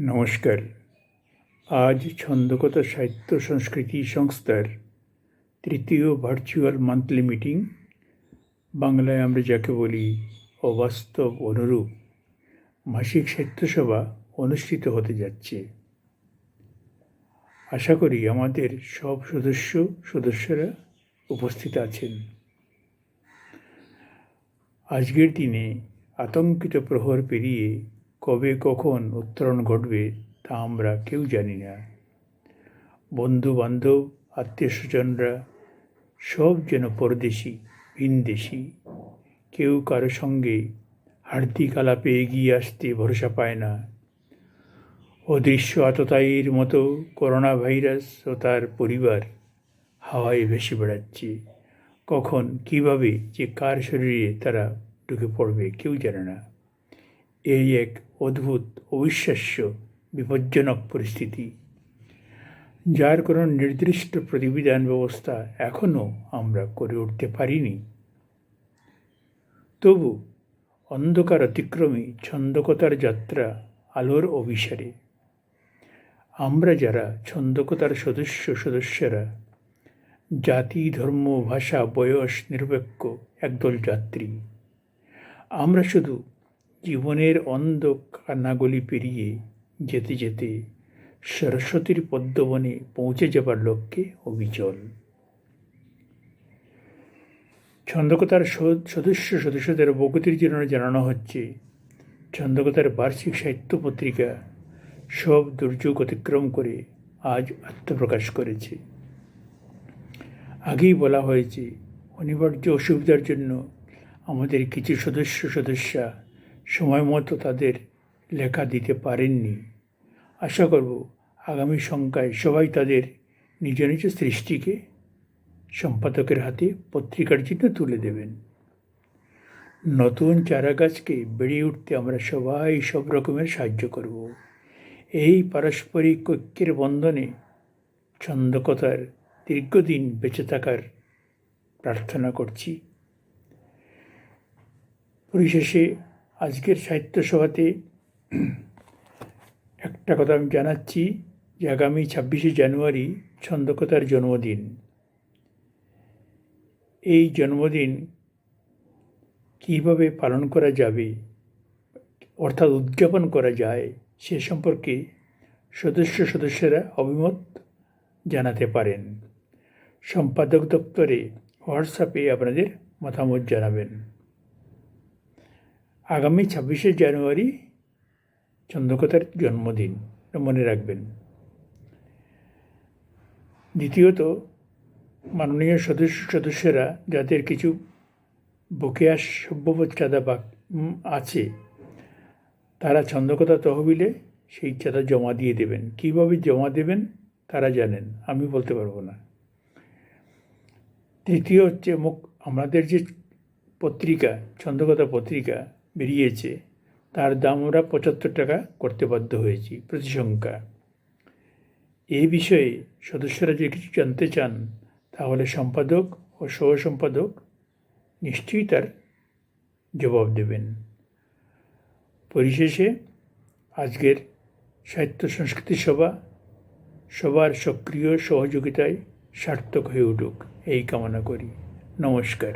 নমস্কার। আজ ছন্দকতা সাহিত্য সংস্কৃতি সংস্থার তৃতীয় ভার্চুয়াল মান্থলি মিটিং বাংলায় আমরা যাকে বলি অবাস্তব অনুরূপ মাসিক সাহিত্যসভা অনুষ্ঠিত হতে যাচ্ছে। আশা করি আমাদের সব সদস্য, সদস্যরা উপস্থিত আছেন। আজকের দিনে আতঙ্কিত প্রহর পেরিয়ে কবে কখন উত্তরণ ঘটবে তা আমরা কেউ জানি না। বন্ধু বান্ধব আত্মীয় স্বজনরা সব যেন পরদেশি, ভিনদেশি। কেউ কারও সঙ্গে হার্দিক আলাপে এগিয়ে আসতে ভরসা পায় না। অদৃশ্য আততায়ীর মতো করোনা ভাইরাস ও তার পরিবার হাওয়ায় ভেসে বেড়াচ্ছে। কখন, কীভাবে, যে কার শরীরে তারা ঢুকে পড়বে কেউ জানে না। এই এক অদ্ভুত, অবিশ্বাস্য, বিপজ্জনক পরিস্থিতি। যার কোনো নির্দিষ্ট প্রতিবিধান ব্যবস্থা এখনও আমরা করে উঠতে পারিনি। তবু অন্ধকার অতিক্রমী ছন্দকতার যাত্রা আলোর অভিসারে। আমরা যারা ছন্দকতার সদস্য, সদস্যরা, জাতি, ধর্ম, ভাষা, বয়স, নিরপেক্ষ, একদল যাত্রী, আমরা শুধু জীবনের অন্ধ কান্নাগলি পেরিয়ে যেতে যেতে সরস্বতীর পদ্মবনে পৌঁছে যাবার লক্ষ্যে অবিচল। ছন্দকতার সদস্য সদস্যদের অবগতির জন্য জানানো হচ্ছে ছন্দকতার বার্ষিক সাহিত্য পত্রিকা সব দুর্যোগ অতিক্রম করে আজ আত্মপ্রকাশ করেছে। আগেই বলা হয়েছে, অনিবার্য অসুবিধার জন্য আমাদের কিছু সদস্য সদস্যা সময় মতো তাদের লেখা দিতে পারেননি। আশা করব আগামী সংখ্যায় সবাই তাদের নিজ নিজ সৃষ্টিকে সম্পাদকের হাতে পত্রিকার জন্য তুলে দেবেন। নতুন চারা গাছকে বেড়ে উঠতে আমরা সবাই সব রকমের সাহায্য করব। এই পারস্পরিক ঐক্যের বন্ধনে ছন্দকতার দীর্ঘদিন বেঁচে থাকার প্রার্থনা করছি। পরিশেষে আজকের সাহিত্য সভাতে একটা কথা আমি জানাচ্ছি যে আগামী ছাব্বিশে জানুয়ারি ছন্দকতার জন্মদিন। এই জন্মদিন কীভাবে পালন করা যাবে, অর্থাৎ উদযাপন করা যায়, সে সম্পর্কে সদস্য সদস্যরা অভিমত জানাতে পারেন। সম্পাদক দপ্তরে হোয়াটসঅ্যাপে আপনাদের মতামত জানাবেন। আগামী ছাব্বিশে জানুয়ারি চন্দ্রকতার জন্মদিন। মনে রাখবেন। দ্বিতীয়ত, মাননীয় সদস্য সদস্যরা যাদের কিছু বকেয়া সভ্যবোধ চাঁদা বা আছে, তারা ছন্দকতা তহবিলে সেই চাঁদা জমা দিয়ে দেবেন। কীভাবে জমা দেবেন তারা জানেন, আমি বলতে পারব না। তৃতীয় হচ্ছে, মুখ আমাদের যে পত্রিকা ছন্দকতা পত্রিকা বেরিয়েছে, তার দাম আমরা পঁচাত্তর টাকা করতে বাধ্য হয়েছি প্রতি সংখ্যা এই বিষয়ে সদস্যরা যদি কিছু জানতে চান, তাহলে সম্পাদক ও সহ সম্পাদক নিশ্চয়ই তার জবাব দেবেন। পরিশেষে আজকের সাহিত্য সংস্কৃতি সভা সবার সক্রিয় সহযোগিতায় সার্থক হয়ে উঠুক। এই কামনা করি। নমস্কার।